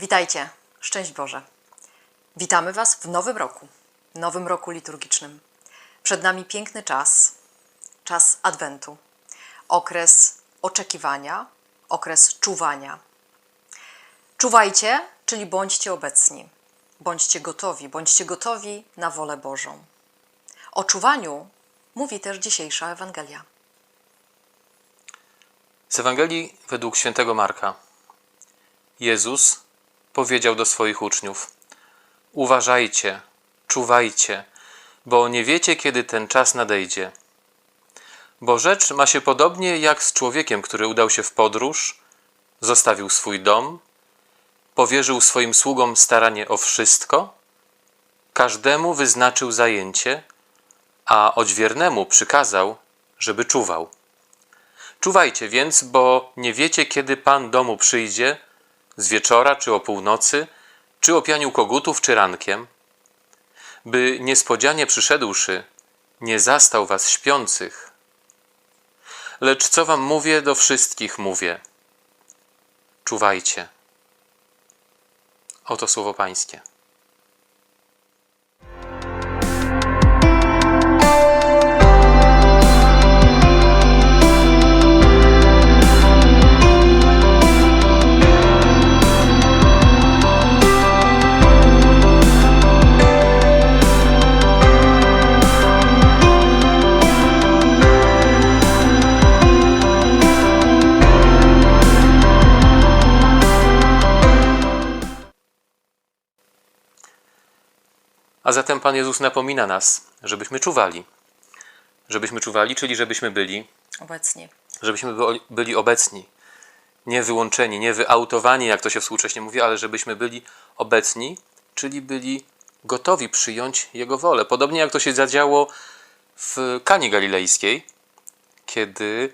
Witajcie, szczęść Boże. Witamy Was w nowym roku, nowym roku liturgicznym. Przed nami piękny czas, czas Adwentu, okres oczekiwania, okres czuwania. Czuwajcie, czyli bądźcie obecni, bądźcie gotowi, bądźcie gotowi na wolę Bożą. O czuwaniu mówi też dzisiejsza Ewangelia. Z Ewangelii według świętego Marka. Jezus powiedział do swoich uczniów: Uważajcie, czuwajcie, bo nie wiecie, kiedy ten czas nadejdzie. Bo rzecz ma się podobnie jak z człowiekiem, który udał się w podróż, zostawił swój dom, powierzył swoim sługom staranie o wszystko, każdemu wyznaczył zajęcie, a odźwiernemu przykazał, żeby czuwał. Czuwajcie więc, bo nie wiecie, kiedy Pan domu przyjdzie, z wieczora czy o północy, czy o pianiu kogutów, czy rankiem, by niespodzianie przyszedłszy, nie zastał was śpiących. Lecz co wam mówię, do wszystkich mówię: czuwajcie. Oto słowo Pańskie. Pan Jezus napomina nas, żebyśmy czuwali. Żebyśmy czuwali, czyli żebyśmy byli Obecni. żebyśmy byli- obecni, nie wyłączeni, nie wyautowani, jak to się współcześnie mówi, ale żebyśmy byli obecni, czyli byli gotowi przyjąć Jego wolę. Podobnie jak to się zadziało w Kanie Galilejskiej, kiedy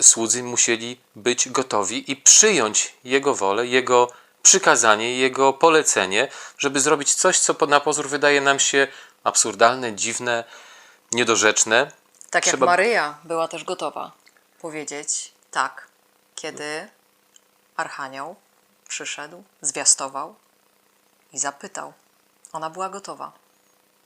słudzy musieli być gotowi i przyjąć Jego wolę, Jego przykazanie, Jego polecenie, żeby zrobić coś, co na pozór wydaje nam się absurdalne, dziwne, niedorzeczne, Tak jak Trzeba- Maryja była też gotowa powiedzieć tak, kiedy Archanioł przyszedł, zwiastował i zapytał. Ona była gotowa.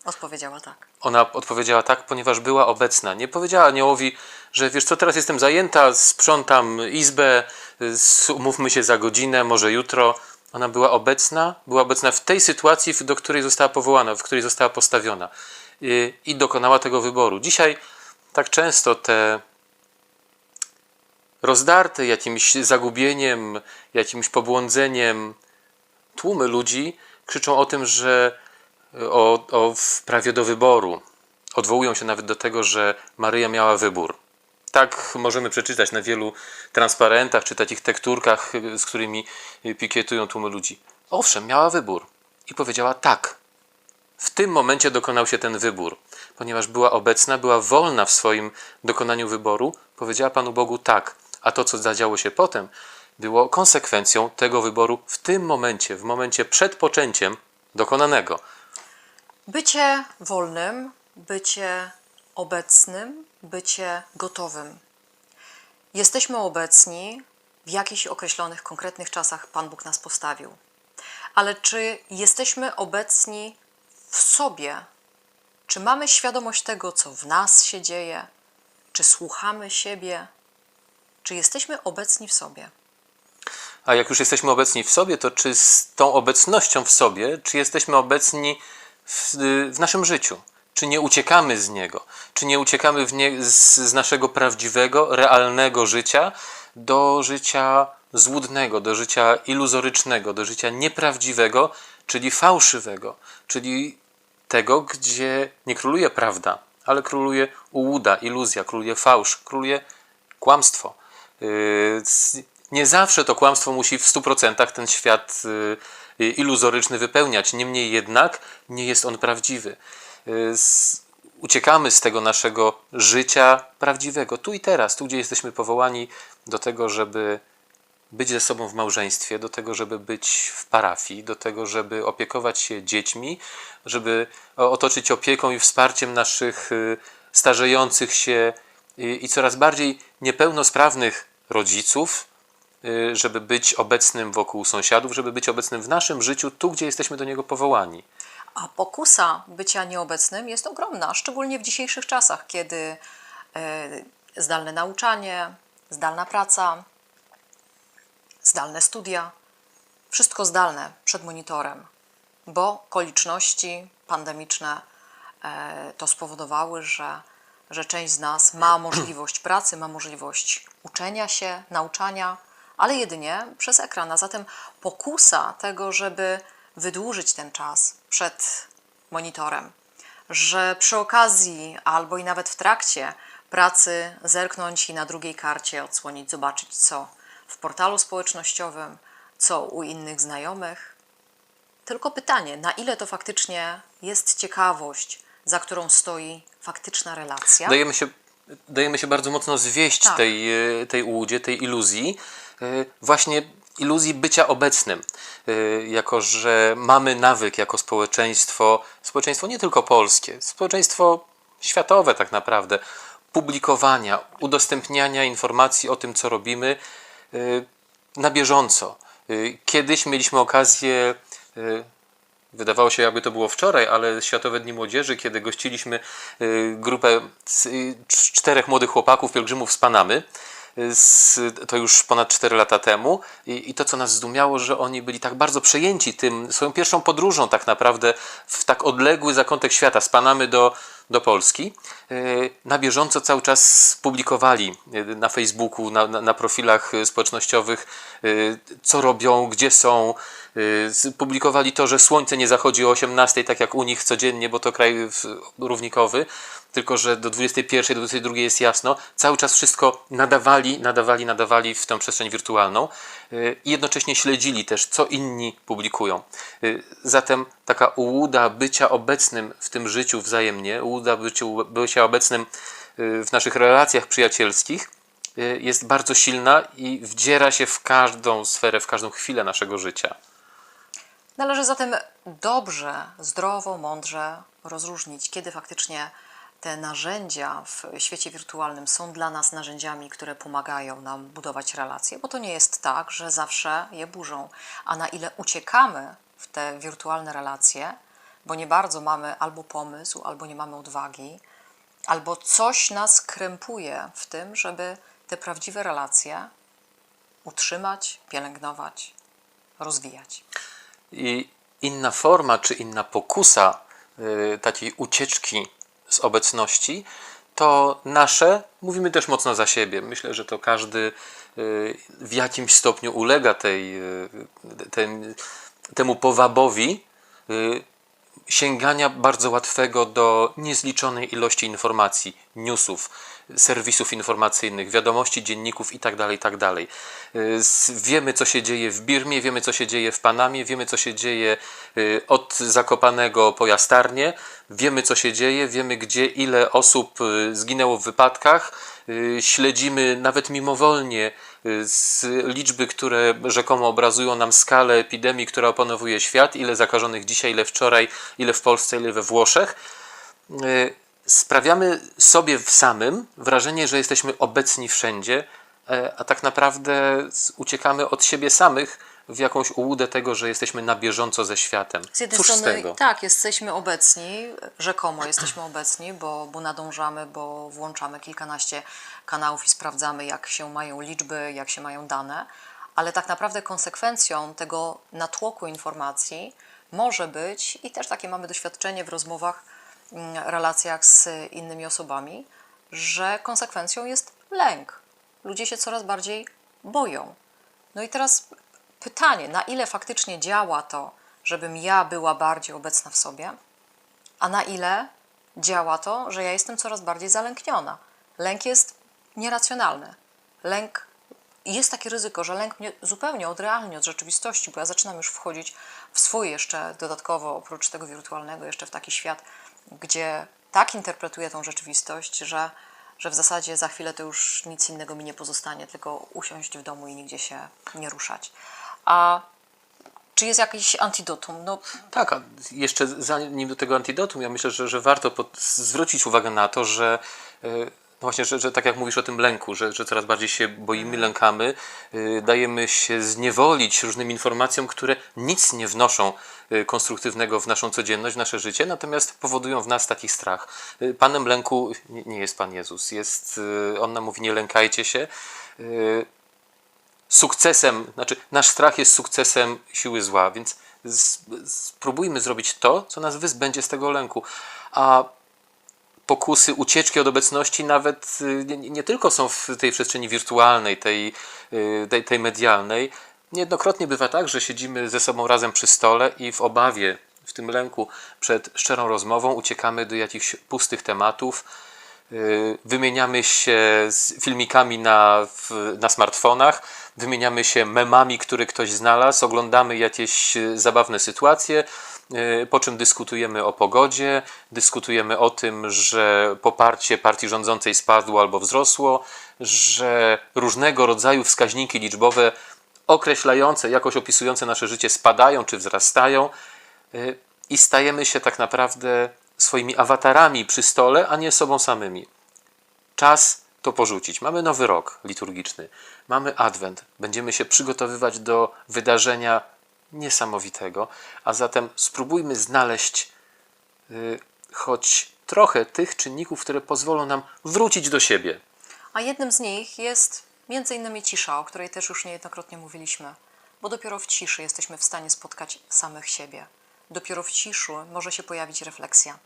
Odpowiedziała tak. Ona odpowiedziała tak, ponieważ była obecna. Nie powiedziała aniołowi, że wiesz co, teraz jestem zajęta, sprzątam izbę, umówmy się za godzinę, może jutro. Ona była obecna, była obecna w tej sytuacji, do której została powołana, w której została postawiona i, i dokonała tego wyboru. Dzisiaj tak często te rozdarte jakimś zagubieniem, jakimś pobłądzeniem tłumy ludzi krzyczą o tym, że o, o prawie do wyboru. Odwołują się nawet do tego, że Maryja miała wybór. Tak możemy przeczytać na wielu transparentach czy takich tekturkach, z którymi pikietują tłumy ludzi. Owszem, miała wybór i powiedziała tak. W tym momencie dokonał się ten wybór, ponieważ była obecna, była wolna w swoim dokonaniu wyboru, powiedziała Panu Bogu tak. A to, co zadziało się potem, było konsekwencją tego wyboru w tym momencie, w momencie przed poczęciem dokonanego. Bycie wolnym, bycie obecnym, bycie gotowym. Jesteśmy obecni w jakichś określonych, konkretnych czasach Pan Bóg nas postawił. Ale czy jesteśmy obecni w sobie? Czy mamy świadomość tego, co w nas się dzieje? Czy słuchamy siebie? Czy jesteśmy obecni w sobie? A jak już jesteśmy obecni w sobie, to czy z tą obecnością w sobie, czy jesteśmy obecni w, w naszym życiu? Czy nie uciekamy z niego? Czy nie uciekamy nie, z, z naszego prawdziwego, realnego życia do życia złudnego, do życia iluzorycznego, do życia nieprawdziwego, czyli fałszywego, czyli tego, gdzie nie króluje prawda, ale króluje ułuda, iluzja, króluje fałsz, króluje kłamstwo. Yy, Nie zawsze to kłamstwo musi w 100% ten świat yy, iluzoryczny wypełniać, niemniej jednak nie jest on prawdziwy. S- Uciekamy z tego naszego życia prawdziwego, tu i teraz, tu gdzie jesteśmy powołani do tego, żeby być ze sobą w małżeństwie, do tego, żeby być w parafii, do tego, żeby opiekować się dziećmi, żeby otoczyć opieką i wsparciem naszych y, starzejących się y, i coraz bardziej niepełnosprawnych rodziców, y, żeby być obecnym wokół sąsiadów, żeby być obecnym w naszym życiu, tu gdzie jesteśmy do niego powołani. A pokusa bycia nieobecnym jest ogromna, szczególnie w dzisiejszych czasach, kiedy e, zdalne nauczanie, zdalna praca, zdalne studia, wszystko zdalne przed monitorem, bo okoliczności pandemiczne e, to spowodowały, że, że część z nas ma możliwość pracy, ma możliwość uczenia się, nauczania, ale jedynie przez ekran. A zatem pokusa tego, żeby wydłużyć ten czas przed monitorem, że przy okazji albo i nawet w trakcie pracy zerknąć i na drugiej karcie odsłonić, zobaczyć co w portalu społecznościowym, co u innych znajomych. Tylko pytanie, na ile to faktycznie jest ciekawość, za którą stoi faktyczna relacja? Dajemy się, dajemy się bardzo mocno zwieść Tak. tej, tej ułudzie, tej iluzji, właśnie iluzji bycia obecnym. E, Jako, że mamy nawyk jako społeczeństwo, społeczeństwo nie tylko polskie, społeczeństwo światowe tak naprawdę, publikowania, udostępniania informacji o tym, co robimy e, na bieżąco. Kiedyś mieliśmy okazję Wydawało się, jakby to było wczoraj, ale Światowe Dni Młodzieży, kiedy gościliśmy y, grupę y, czterech młodych chłopaków, pielgrzymów z Panamy, y, z, to już ponad 4 lata temu. I, I to, co nas zdumiało, że oni byli tak bardzo przejęci tym, swoją pierwszą podróżą tak naprawdę w tak odległy zakątek świata, z Panamy do, do Polski. Y, Na bieżąco cały czas publikowali y, na Facebooku, na, na, profilach y, społecznościowych, co robią, gdzie są. Publikowali to, że słońce nie zachodzi o 18, tak jak u nich codziennie, bo to kraj równikowy, tylko że do 21, do 22 jest jasno. Cały czas wszystko nadawali, nadawali, nadawali w tę przestrzeń wirtualną i jednocześnie śledzili też, co inni publikują. Y, Zatem taka ułuda bycia obecnym w tym życiu wzajemnie, ułuda bycia, obecnym y, w naszych relacjach przyjacielskich y, jest bardzo silna i wdziera się w każdą sferę, w każdą chwilę naszego życia. Należy zatem dobrze, zdrowo, mądrze rozróżnić, kiedy faktycznie te narzędzia w świecie wirtualnym są dla nas narzędziami, które pomagają nam budować relacje, bo to nie jest tak, że zawsze je burzą, a na ile uciekamy w te wirtualne relacje, bo nie bardzo mamy albo pomysł, albo nie mamy odwagi, albo coś nas krępuje w tym, żeby te prawdziwe relacje utrzymać, pielęgnować, rozwijać. I inna forma, czy inna pokusa y, takiej ucieczki z obecności, to nasze, mówimy też mocno za siebie. Myślę, że to każdy y, w jakimś stopniu ulega tej, y, tem, temu powabowi y, sięgania bardzo łatwego do niezliczonej ilości informacji, newsów, serwisów informacyjnych, wiadomości, dzienników itd. itd. Y, s- Wiemy, co się dzieje w Birmie, wiemy, co się dzieje w Panamie, wiemy, co się dzieje y, od Zakopanego po Jastarnie, wiemy, co się dzieje, wiemy, gdzie ile osób y, zginęło w wypadkach, y, śledzimy nawet mimowolnie y, z liczby, które rzekomo obrazują nam skalę epidemii, która opanowuje świat, ile zakażonych dzisiaj, ile wczoraj, ile w Polsce, ile we Włoszech. Y, Sprawiamy sobie w samym wrażenie, że jesteśmy obecni wszędzie, e, a tak naprawdę uciekamy od siebie samych w jakąś ułudę tego, że jesteśmy na bieżąco ze światem. Z jednej Cóż z strony tego? tak, jesteśmy obecni, rzekomo jesteśmy obecni, bo, bo nadążamy, bo włączamy kilkanaście kanałów i sprawdzamy, jak się mają liczby, jak się mają dane, ale tak naprawdę konsekwencją tego natłoku informacji może być, i też takie mamy doświadczenie w rozmowach, mm, relacjach z innymi osobami, że konsekwencją jest lęk. Ludzie się coraz bardziej boją. No i teraz pytanie, na ile faktycznie działa to, żebym ja była bardziej obecna w sobie, a na ile działa to, że ja jestem coraz bardziej zalękniona. Lęk jest nieracjonalny. Lęk jest takie ryzyko, że lęk mnie zupełnie odrealni od rzeczywistości, bo ja zaczynam już wchodzić w swój jeszcze dodatkowo, oprócz tego wirtualnego, jeszcze w taki świat, gdzie tak interpretuję tą rzeczywistość, że, że w zasadzie za chwilę to już nic innego mi nie pozostanie, tylko usiąść w domu i nigdzie się nie ruszać. A czy jest jakiś antidotum? No, Tak, a jeszcze zanim do tego antidotum, ja myślę, że, że warto pod, zwrócić uwagę na to, że e, No właśnie, że, że tak jak mówisz o tym lęku, że, że coraz bardziej się boimy, lękamy, yy, dajemy się zniewolić różnym informacjom, które nic nie wnoszą yy, konstruktywnego w naszą codzienność, w nasze życie, natomiast powodują w nas taki strach. Yy, Panem lęku nie, nie jest Pan Jezus. Jest, yy, on nam mówi, nie lękajcie się. Yy, sukcesem, znaczy nasz strach jest sukcesem siły zła, więc spróbujmy zrobić to, co nas wyzbędzie z tego lęku. A pokusy ucieczki od obecności nawet y, nie, nie tylko są w tej przestrzeni wirtualnej, tej, y, tej, tej medialnej. Niejednokrotnie bywa tak, że siedzimy ze sobą razem przy stole i w obawie, w tym lęku przed szczerą rozmową uciekamy do jakichś pustych tematów, wymieniamy się z filmikami na, na smartfonach, wymieniamy się memami, które ktoś znalazł, oglądamy jakieś y, zabawne sytuacje, y, po czym dyskutujemy o pogodzie, dyskutujemy o tym, że poparcie partii rządzącej spadło albo wzrosło, że różnego rodzaju wskaźniki liczbowe określające, jakoś opisujące nasze życie spadają czy wzrastają y, i stajemy się tak naprawdę swoimi awatarami przy stole, a nie sobą samymi. Czas to porzucić. Mamy nowy rok liturgiczny, mamy adwent, będziemy się przygotowywać do wydarzenia niesamowitego, a zatem spróbujmy znaleźć y, choć trochę tych czynników, które pozwolą nam wrócić do siebie. A jednym z nich jest między innymi cisza, o której też już niejednokrotnie mówiliśmy, bo dopiero w ciszy jesteśmy w stanie spotkać samych siebie. Dopiero w ciszy może się pojawić refleksja.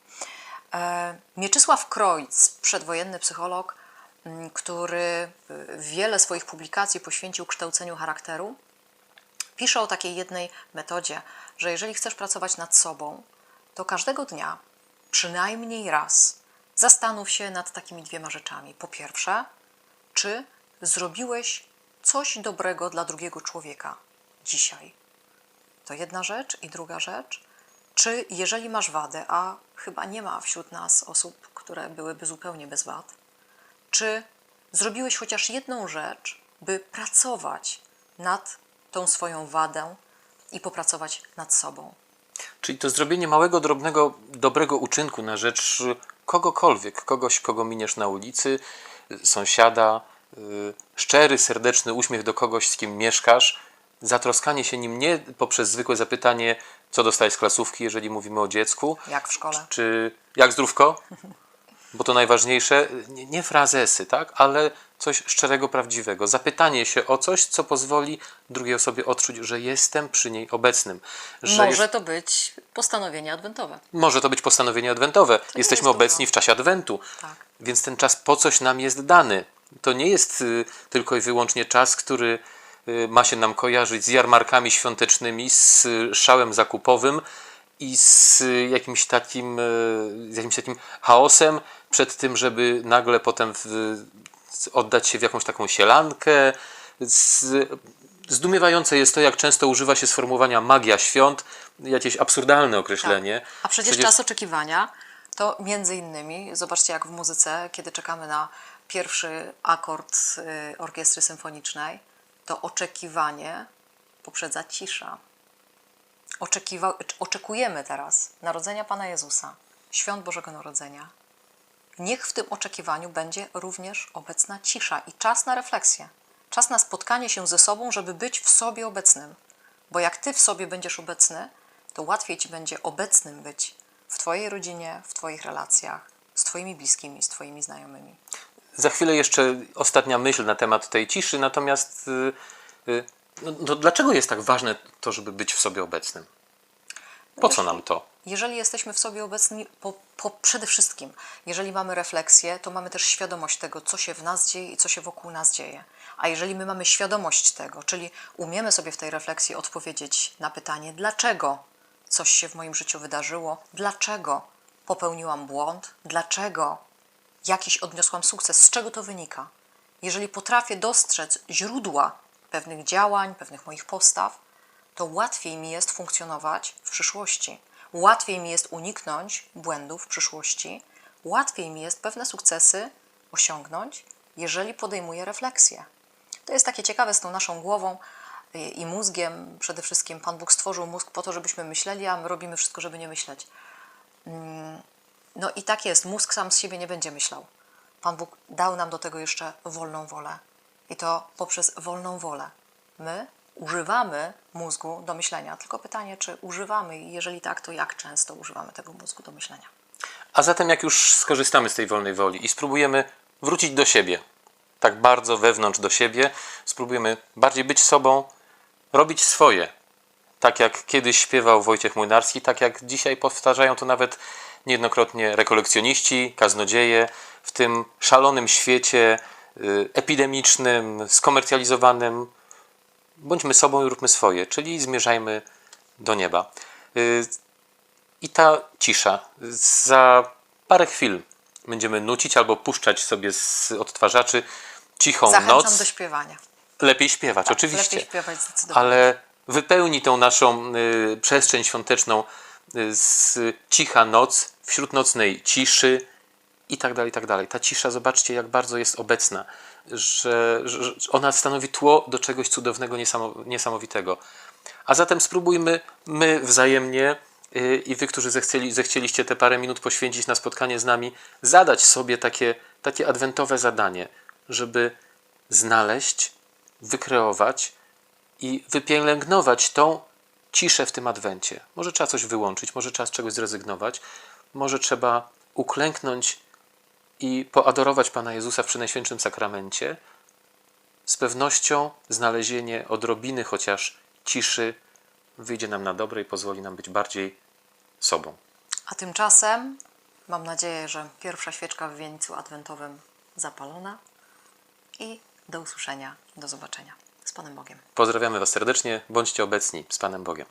E, Mieczysław Krojc, przedwojenny psycholog, m, który y, wiele swoich publikacji poświęcił kształceniu charakteru, pisze o takiej jednej metodzie, że jeżeli chcesz pracować nad sobą, to każdego dnia przynajmniej raz zastanów się nad takimi dwiema rzeczami. Po pierwsze, czy zrobiłeś coś dobrego dla drugiego człowieka dzisiaj? To jedna rzecz. I druga rzecz, czy jeżeli masz wadę, a chyba nie ma wśród nas osób, które byłyby zupełnie bez wad, czy zrobiłeś chociaż jedną rzecz, by pracować nad tą swoją wadę i popracować nad sobą? Czyli to zrobienie małego, drobnego, dobrego uczynku na rzecz kogokolwiek, kogoś, kogo miniesz na ulicy, y, sąsiada, y, szczery, serdeczny uśmiech do kogoś, z kim mieszkasz, zatroskanie się nim nie poprzez zwykłe zapytanie, co dostałeś z klasówki, jeżeli mówimy o dziecku, Jak w szkole? czy jak zdrówko, bo to najważniejsze, nie, nie frazesy, tak, ale coś szczerego, prawdziwego. Zapytanie się o coś, co pozwoli drugiej osobie odczuć, że jestem przy niej obecnym. Że Może jest, to być postanowienie adwentowe. może to być postanowienie adwentowe. Jesteśmy jest obecni dużo. w czasie adwentu, Tak. więc ten czas po coś nam jest dany. To nie jest y, tylko i wyłącznie czas, który ma się nam kojarzyć z jarmarkami świątecznymi, z y, szałem zakupowym i z y, jakimś takim, y, z jakimś takim chaosem przed tym, żeby nagle potem w, oddać się w jakąś taką sielankę. Z, zdumiewające jest to, jak często używa się sformułowania magia świąt, jakieś absurdalne określenie. Tak. A przecież, czas oczekiwania to między innymi, zobaczcie jak w muzyce, kiedy czekamy na pierwszy akord y, orkiestry symfonicznej, to oczekiwanie poprzedza cisza. Oczekiwa, oczekujemy teraz narodzenia Pana Jezusa, świąt Bożego Narodzenia. Niech w tym oczekiwaniu będzie również obecna cisza i czas na refleksję. Czas na spotkanie się ze sobą, żeby być w sobie obecnym. Bo jak ty w sobie będziesz obecny, to łatwiej ci będzie obecnym być w twojej rodzinie, w twoich relacjach, z twoimi bliskimi, z twoimi znajomymi. Za chwilę jeszcze ostatnia myśl na temat tej ciszy, natomiast y, y, no, no dlaczego jest tak ważne to, żeby być w sobie obecnym? Po co nam to? Jeżeli jesteśmy w sobie obecni, po, po, przede wszystkim, jeżeli mamy refleksję, to mamy też świadomość tego, co się w nas dzieje i co się wokół nas dzieje. A jeżeli my mamy świadomość tego, czyli umiemy sobie w tej refleksji odpowiedzieć na pytanie, dlaczego coś się w moim życiu wydarzyło, dlaczego popełniłam błąd, dlaczego jakiś odniosłam sukces, z czego to wynika. Jeżeli potrafię dostrzec źródła pewnych działań, pewnych moich postaw, to łatwiej mi jest funkcjonować w przyszłości. Łatwiej mi jest uniknąć błędów w przyszłości. Łatwiej mi jest pewne sukcesy osiągnąć, jeżeli podejmuję refleksję. To jest takie ciekawe z tą naszą głową y, i mózgiem. Przede wszystkim Pan Bóg stworzył mózg po to, żebyśmy myśleli, a my robimy wszystko, żeby nie myśleć. No i tak jest, mózg sam z siebie nie będzie myślał. Pan Bóg dał nam do tego jeszcze wolną wolę. I to poprzez wolną wolę. My używamy mózgu do myślenia. Tylko pytanie, czy używamy i jeżeli tak, to jak często używamy tego mózgu do myślenia? A zatem, jak już skorzystamy z tej wolnej woli i spróbujemy wrócić do siebie, tak bardzo wewnątrz do siebie, spróbujemy bardziej być sobą, robić swoje. Tak jak kiedyś śpiewał Wojciech Młynarski, tak jak dzisiaj powtarzają to nawet niejednokrotnie rekolekcjoniści, kaznodzieje w tym szalonym świecie y, epidemicznym, skomercjalizowanym. Bądźmy sobą i róbmy swoje, czyli zmierzajmy do nieba. Y, i ta cisza. Za parę chwil będziemy nucić albo puszczać sobie z odtwarzaczy cichą Zachęcam noc. do śpiewania. Lepiej śpiewać, oczywiście. Lepiej śpiewać zdecydowanie. Ale wypełni tą naszą y, przestrzeń świąteczną y, z cicha noc, wśród nocnej ciszy i tak dalej, i tak dalej. Ta cisza, zobaczcie, jak bardzo jest obecna, że, że ona stanowi tło do czegoś cudownego, niesamo- niesamowitego. A zatem spróbujmy my wzajemnie y, i wy, którzy zechcieli, zechcieliście te parę minut poświęcić na spotkanie z nami, zadać sobie takie, takie adwentowe zadanie, żeby znaleźć, wykreować i wypielęgnować tą ciszę w tym adwencie. Może trzeba coś wyłączyć, może trzeba z czegoś zrezygnować, może trzeba uklęknąć i poadorować Pana Jezusa w Przenajświętszym Sakramencie. Z pewnością znalezienie odrobiny chociaż ciszy wyjdzie nam na dobre i pozwoli nam być bardziej sobą. A tymczasem mam nadzieję, że pierwsza świeczka w wieńcu adwentowym zapalona i do usłyszenia, do zobaczenia. Z Panem Bogiem. Pozdrawiamy Was serdecznie, bądźcie obecni z Panem Bogiem.